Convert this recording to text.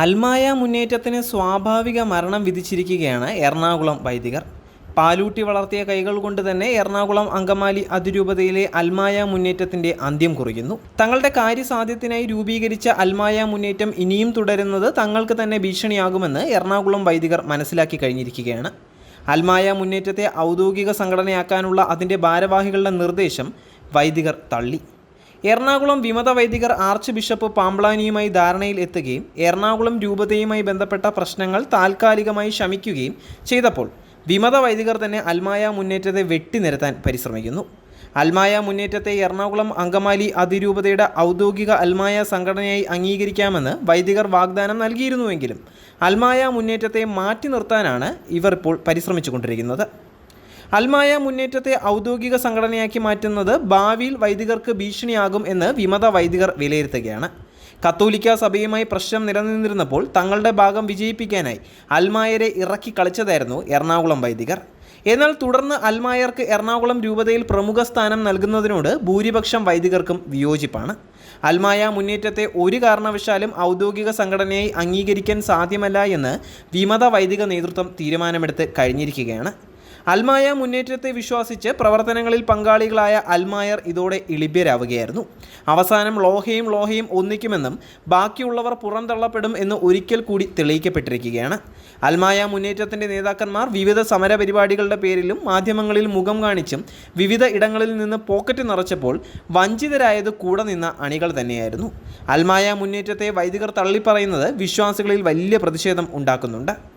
അൽമായ മുന്നേറ്റത്തിന് സ്വാഭാവിക മരണം വിധിച്ചിരിക്കുകയാണ് എറണാകുളം വൈദികർ. പാലൂട്ടി വളർത്തിയ കൈകൾ കൊണ്ട് തന്നെ എറണാകുളം അങ്കമാലി അതിരൂപതയിലെ അൽമായ മുന്നേറ്റത്തിന്റെ അന്ത്യം കുറിക്കുന്നു തങ്ങളുടെ കാര്യസാധ്യത്തിനായി രൂപീകരിച്ച അൽമായ മുന്നേറ്റം ഇനിയും തുടരുന്നത് തങ്ങൾക്ക് തന്നെ ഭീഷണിയാകുമെന്ന് എറണാകുളം വൈദികർ മനസ്സിലാക്കി കഴിഞ്ഞിരിക്കുകയാണ്. അൽമായ മുന്നേറ്റത്തെ ഔദ്യോഗിക സംഘടനയാക്കാനുള്ള അതിന്റെ ഭാരവാഹികളുടെ നിർദ്ദേശം വൈദികർ തള്ളി. എറണാകുളം വിമത വൈദികർ ആർച്ച് ബിഷപ്പ് പാമ്പ്ളാനിയുമായി ധാരണയിൽ എത്തുകയും എറണാകുളം രൂപതയുമായി ബന്ധപ്പെട്ട പ്രശ്നങ്ങൾ താൽക്കാലികമായി ശമിക്കുകയും ചെയ്തപ്പോൾ വിമത വൈദികർ തന്നെ അൽമായ മുന്നേറ്റത്തെ വെട്ടിനിരത്താൻ പരിശ്രമിക്കുന്നു. അൽമായ മുന്നേറ്റത്തെ എറണാകുളം അങ്കമാലി അതിരൂപതയുടെ ഔദ്യോഗിക അൽമായ സംഘടനയായി അംഗീകരിക്കാമെന്ന് വൈദികർ വാഗ്ദാനം നൽകിയിരുന്നുവെങ്കിലും അൽമായ മുന്നേറ്റത്തെ മാറ്റി നിർത്താനാണ് ഇവർ ഇപ്പോൾ പരിശ്രമിച്ചുകൊണ്ടിരിക്കുന്നത്. അൽമായ മുന്നേറ്റത്തെ ഔദ്യോഗിക സംഘടനയാക്കി മാറ്റുന്നത് ഭാവിയിൽ വൈദികർക്ക് ഭീഷണിയാകും എന്ന് വിമത വൈദികർ വിലയിരുത്തുകയാണ്. കത്തോലിക്ക സഭയുമായി പ്രശ്നം നിലനിന്നിരുന്നപ്പോൾ തങ്ങളുടെ ഭാഗം വിജയിപ്പിക്കാനായി അൽമായരെ ഇറക്കി കളിച്ചതായിരുന്നു എറണാകുളം വൈദികർ. എന്നാൽ തുടർന്ന് അൽമായർക്ക് എറണാകുളം രൂപതയിൽ പ്രമുഖ സ്ഥാനം നൽകുന്നതിനോട് ഭൂരിപക്ഷം വൈദികർക്കും വിയോജിപ്പാണ്. അൽമായ മുന്നേറ്റത്തെ ഒരു കാരണവശാലും ഔദ്യോഗിക സംഘടനയായി അംഗീകരിക്കാൻ സാധ്യമല്ല എന്ന് വിമത വൈദിക നേതൃത്വം തീരുമാനമെടുത്ത് കഴിഞ്ഞിരിക്കുകയാണ്. അൽമായ മുന്നേറ്റത്തെ വിശ്വസിച്ച് പ്രവർത്തനങ്ങളിൽ പങ്കാളികളായ അൽമായർ ഇതോടെ ഇളിഭ്യരാവുകയായിരുന്നു അവസാനം ലോഹയും ലോഹയും ഒന്നിക്കുമെന്നും ബാക്കിയുള്ളവർ പുറന്തള്ളപ്പെടും എന്ന് ഒരിക്കൽ കൂടി തെളിയിക്കപ്പെട്ടിരിക്കുകയാണ്. അൽമായ മുന്നേറ്റത്തിന്റെ നേതാക്കന്മാർ വിവിധ സമര പരിപാടികളുടെ പേരിലും മാധ്യമങ്ങളിൽ മുഖം കാണിച്ചും വിവിധ ഇടങ്ങളിൽ നിന്ന് പോക്കറ്റ് നിറച്ചപ്പോൾ വഞ്ചിതരായത് കൂടെ നിന്ന അണികൾ തന്നെയായിരുന്നു. അൽമായ മുന്നേറ്റത്തെ വൈദികർ തള്ളിപ്പറയുന്നത് വിശ്വാസികളിൽ വലിയ പ്രതിഷേധം ഉണ്ടാക്കുന്നുണ്ട്.